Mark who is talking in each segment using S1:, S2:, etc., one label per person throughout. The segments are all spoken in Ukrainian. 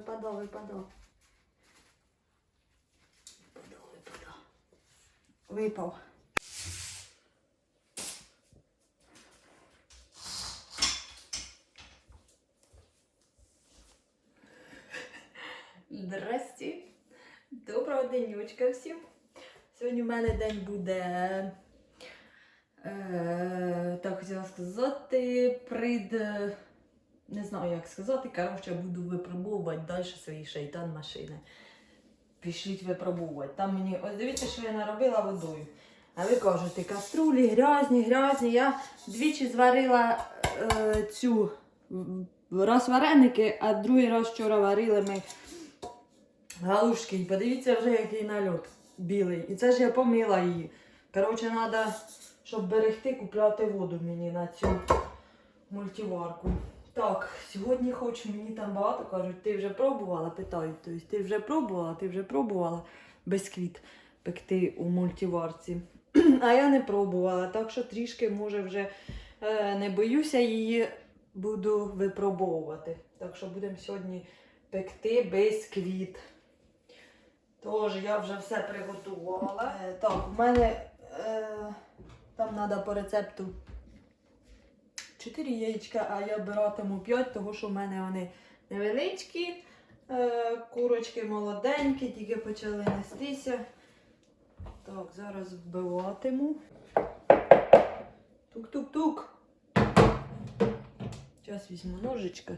S1: випадав, випадав. Випадав, випадав. Випав. Здрасті. Доброго денечка всім. Сьогодні в мене день буде. Е, так хотіла сказати, прид. Не знаю, як сказати. Коротше, буду випробовувати далі свої шейтан машини. Пішліть випробовувати. Там мені. Ось дивіться, що я наробила водою. А ви кажете, каструлі грязні, грязні. Я двічі зварила е, цю раз вареники, а другий раз вчора варили ми галушки. І подивіться вже, який нальот білий. І це ж я помила її. Коротше, треба, щоб берегти, купляти воду мені на цю мультиварку. Так, сьогодні хоч мені там багато кажуть, ти вже пробувала, питають. Тобто, ти вже пробувала, ти вже пробувала бисквіт пекти у мультиварці. А я не пробувала, так що трішки, може, вже е, не боюся її, буду випробовувати. Так що будемо сьогодні пекти бисквіт. Тож я вже все приготувала. Е, так, у мене е, там треба по рецепту 4 яєчка, а я обиратиму 5, тому що в мене вони невеличкі. Е, курочки молоденькі, тільки почали нестися. Так, зараз вбиватиму. Тук-тук-тук. Зараз візьму ножичка.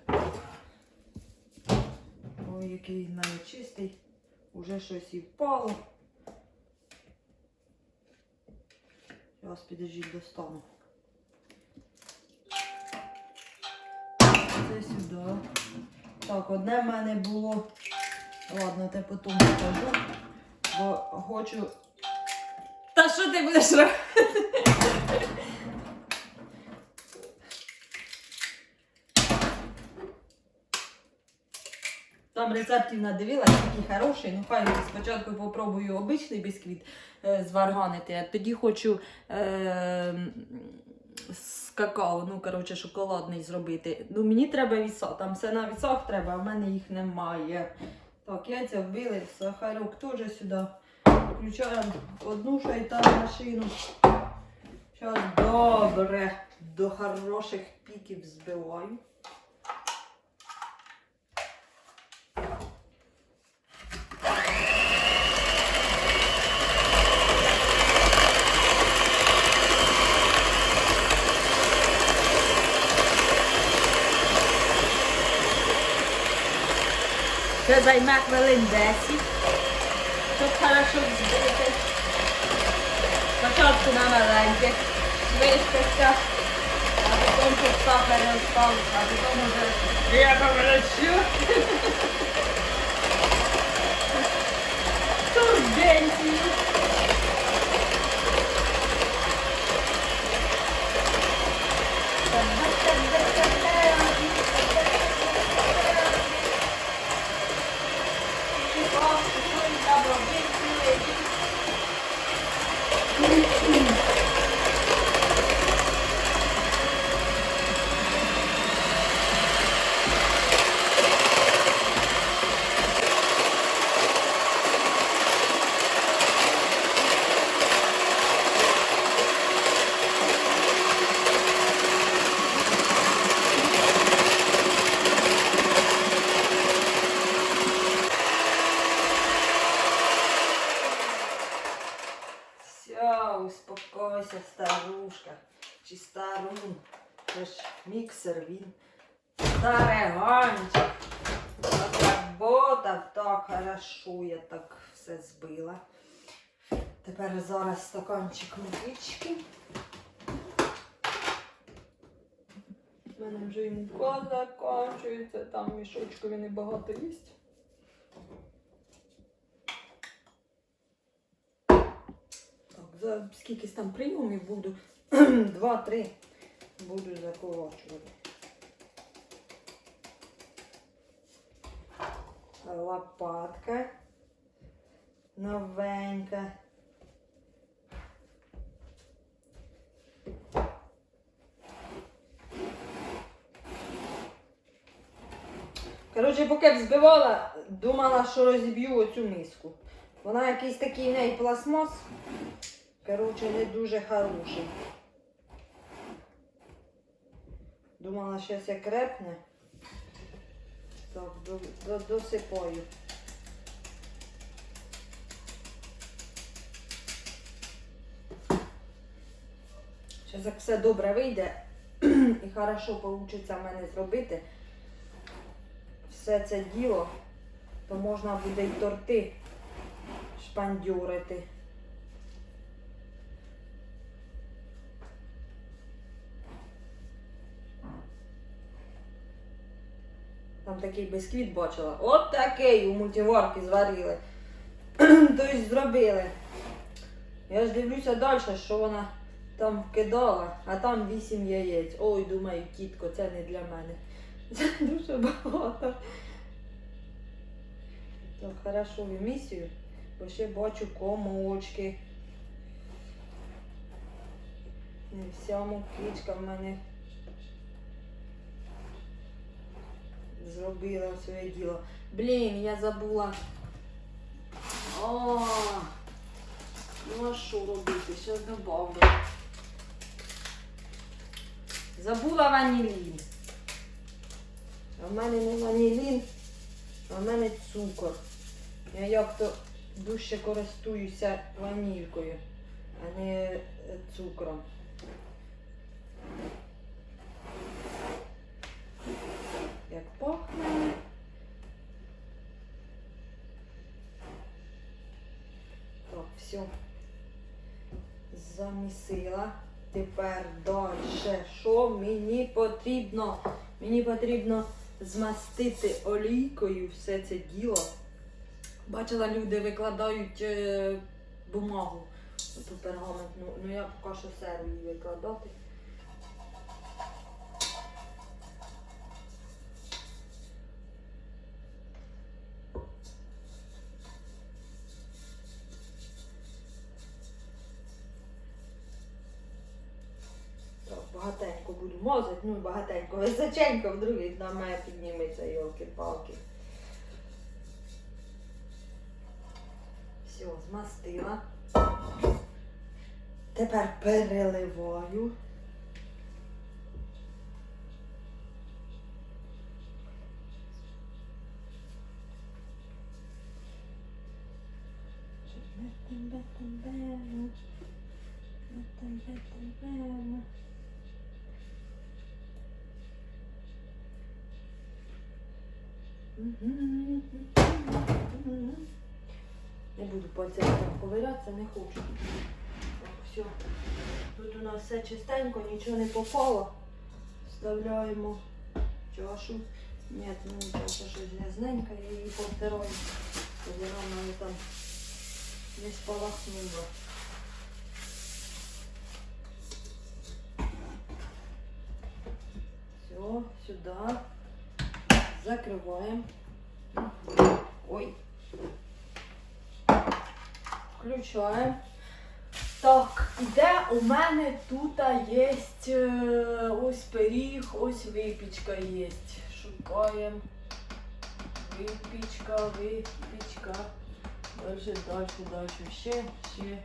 S1: Ой, який навіть чистий. Уже щось і впало. Зараз підожіть достану. Сюди. Так, одне в мене було. Ладно, те потім покажу. Бо хочу. Та що ти будеш робити? Там рецептів надивилась, такий хороший. Ну хай спочатку попробую обичний бісквіт е, зварганити, а тоді хочу е, з какао, ну коротше, шоколадний зробити. Ну мені треба віса, там все на вісах треба, а в мене їх немає. Так, яйця вбили, сахарок теж сюди. Включаємо одну шайтан машину. Зараз добре до хороших піків збиваю. Це займе хвилин 10, Тут хорошо збити. Спочатку на маленьке. виспиться, а потім тут сахар розпав, а потім вже я поворачу. Obrigada. Все, успокойся, старушка. Чи старун. Це ж міксер він. Стареганчик. Отработав так хорошо, я так все збила. Тепер зараз стаканчик водички. У мене вже мука закінчується, там мішочкові небагато їсть. Так, за скільки там прийомів буду. Два-три буду заколочувати. Лопатка. Новенька. Коротше, поки взбивала, думала, що розіб'ю оцю миску. Вона якийсь такий неї пластмас. Коротше, не дуже хороший. Думала, що все крепне. Так, до, до, досипаю. Зараз як все добре вийде і хорошо вийде в мене зробити все це діло, то можна буде й торти шпандюрити. Там такий бисквіт бачила. От такий у мультиварки зварили. Тобто зробили. Я ж дивлюся далі, що вона там кидала, а там вісім яєць. Ой, думаю, тітко, це не для мене. Це дуже багато. Так, хорошо вимісюю, бо ще бачу комочки. Не вся мукичка в мене зробила своє діло. Блін, я забула. О, ну а що робити? Зараз добавлю. Забула ванілін. А в мене не ванілін, а в мене цукор. Я як то дужче користуюся ванількою, а не цукром. Як пахне. Так, все. Замісила. Тепер далі. Що мені потрібно? Мені потрібно змастити олійкою все це діло. Бачила, люди викладають е, бумагу, пергаментну. Ну я поки що серу її викладати. Так, багатенько ну багатенько, височенько, в другий на мене підніметься, йолки-палки. Все, змастила. Тепер переливаю. Не буду пальцем там ковирятися, не хочу. Так, все. Тут у нас все чистенько, нічого не попало. Вставляємо чашу. Ні, ну чаша щось грязненька, я її повтираю. Тоді вона там не спалахнула. Все, сюди. Закриваємо. Ой. Включаємо. Так, де у мене тут є ось пиріг, ось випічка є. Шукаємо. Випічка, випічка. Далі, далі, далі. Ще, ще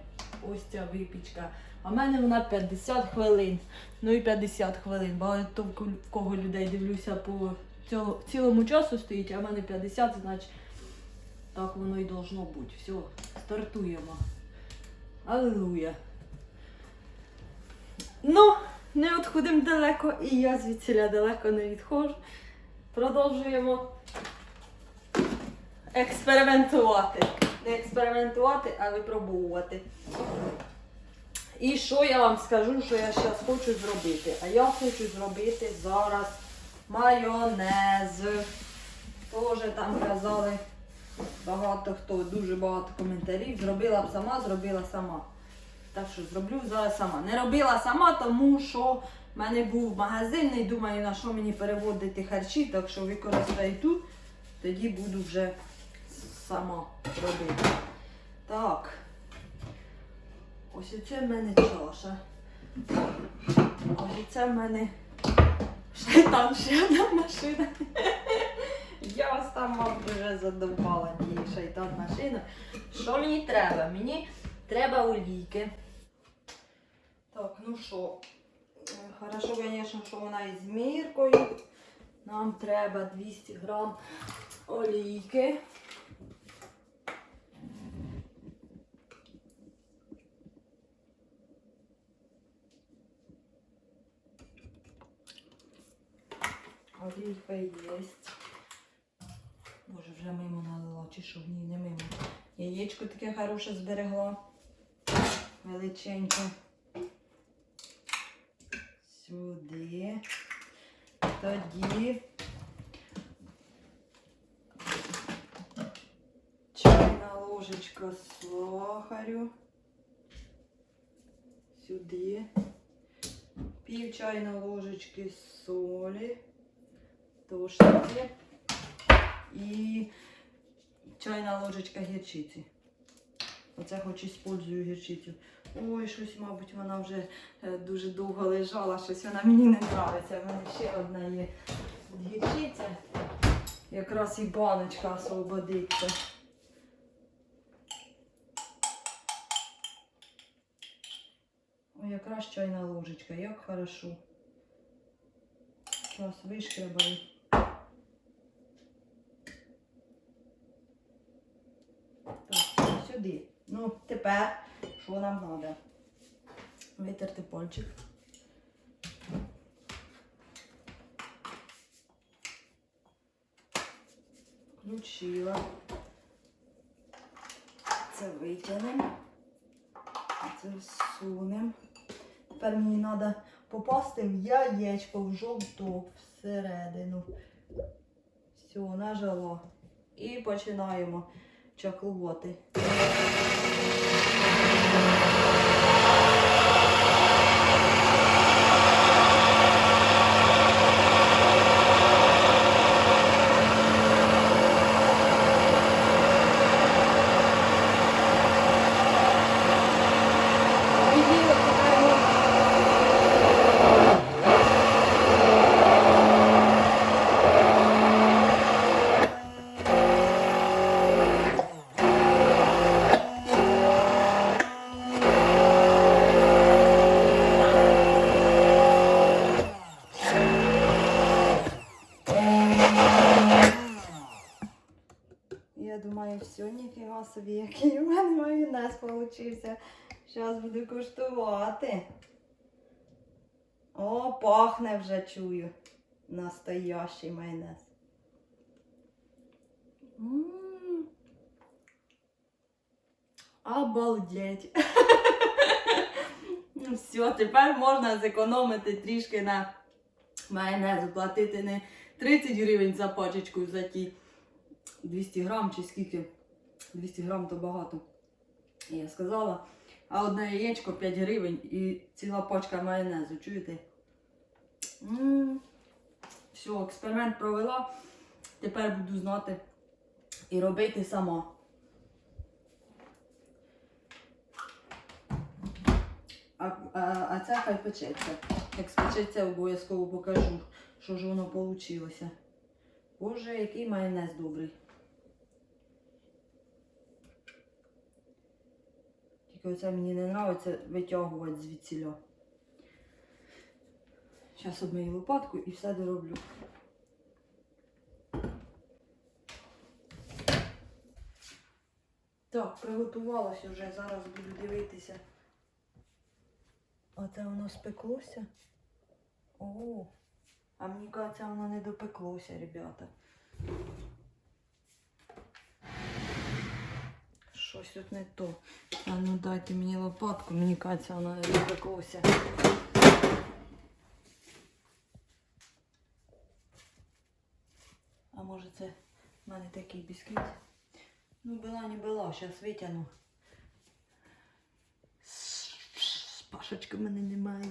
S1: ось ця випічка. А в мене вона 50 хвилин. Ну і 50 хвилин. Багато в кого людей дивлюся по цьо- цілому часу стоїть, а в мене 50, значить так воно і должно бути. Все, стартуємо. Аллилуйя. Ну, не відходимо далеко, і я звідсіля далеко не відходжу. Продовжуємо експериментувати. Не експериментувати, а випробовувати. І що я вам скажу, що я зараз хочу зробити? А я хочу зробити зараз майонез. Тоже там казали багато хто, дуже багато коментарів. Зробила б сама, зробила сама. Так що зроблю зараз сама. Не робила сама, тому що в мене був магазин, і думаю, на що мені переводити харчі, так що використаю тут, тоді буду вже сама робити. Так. Ось оце в мене чаша. Ось це в мене шайтан ще одна машина. Я вас там, мабуть, вже задовбала тієї шайтан машина. Що мені треба? Мені треба олійки. Так, ну що, хорошо, звісно, що вона із міркою. Нам треба 200 грам олійки. Олійка є. Боже, вже мимо налила, чи що ні, не мимо. Яєчко таке хороше зберегла. Величеньке. Сюди. Тоді. Чайна ложечка сахарю. Сюди. Пів чайної ложечки солі. Сюди. І чайна ложечка гірчиці. Оце хоч использую гірчицю. Ой, щось, мабуть, вона вже е, дуже довго лежала, щось вона мені не подобається. У мене ще одна є гірчиця. Якраз і баночка освободиться. Ой, якраз чайна ложечка, як хорошо. Зараз вишкребаю. Так, сюди. Ну, тепер, що нам треба? Витерти пальчик. Включила. Це витягнемо. Це всунемо. Тепер мені треба попасти в яєчко, в жовток, всередину. Все, нажала. І починаємо чаклувати. Відділо, тепер можна Я думаю, все, ніфіга собі, який у мене майонез получився. Зараз буду куштувати. О, пахне вже чую. Настоящий майонез. М. Обалдеть. Все, тепер можна зекономити трішки на майонезу, платити не 30 гривень за пачечку за ті 200 грам чи скільки. 200 грам то багато. Я сказала. А одне яєчко 5 гривень і ціла пачка майонезу. Чуєте? м Все, експеримент провела. Тепер буду знати і робити сама. А, а, а це хай печеться. Як спечеться, обов'язково покажу, що ж воно вийшло. Боже, який майонез добрий. Тільки оце мені не подобається витягувати звідсіля. Зараз обмию лопатку і все дороблю. Так, приготувалася вже, зараз буду дивитися. Оце воно спеклося. О, а мені кажеться, воно не допеклося, ребята. Щось тут не то. А ну дайте мені лопатку, мені кажеться, воно не. А може це в мене такий бісквіт? Ну, була не була, зараз витягну. Пашечка в мене немає.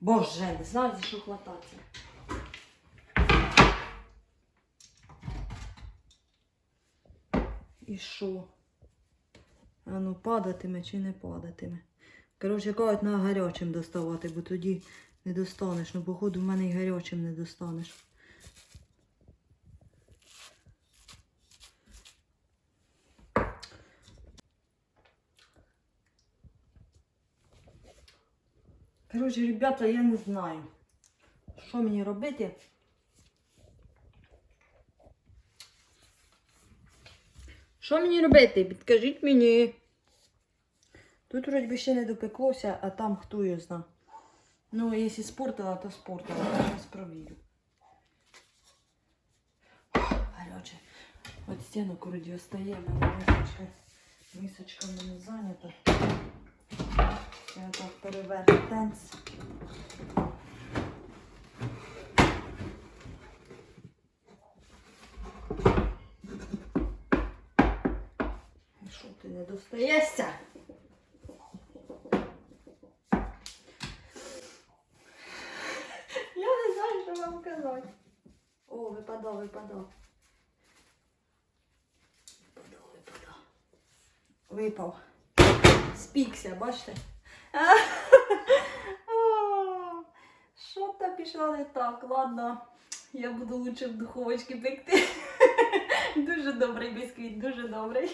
S1: Боже, не знаю, за що хвататися. І що? А ну падатиме чи не падатиме? Коротше, кажуть, на гарячим доставати, бо тоді не достанеш. Ну, походу, в мене і гарячим не достанеш. Коротше, ребята, я не знаю, що мені робити. Що мені робити? Підкажіть мені. Тут вроді би ще не допеклося, а там хто його зна. Ну, якщо спортила, то спортила. Зараз провірю. Гаряче. От стіну круді остає, в мене мисочка. Мисочка мене зайнята. Я так переверну Що ти не достаєшся? Я не знаю, що вам казати. О, випадав, випадав. Випадав, випадав. Випав. Спікся, бачите? А, Що то пішло не так? Ладно, я буду лучше в духовочці пекти. Дуже добрий бісквіт, дуже добрий.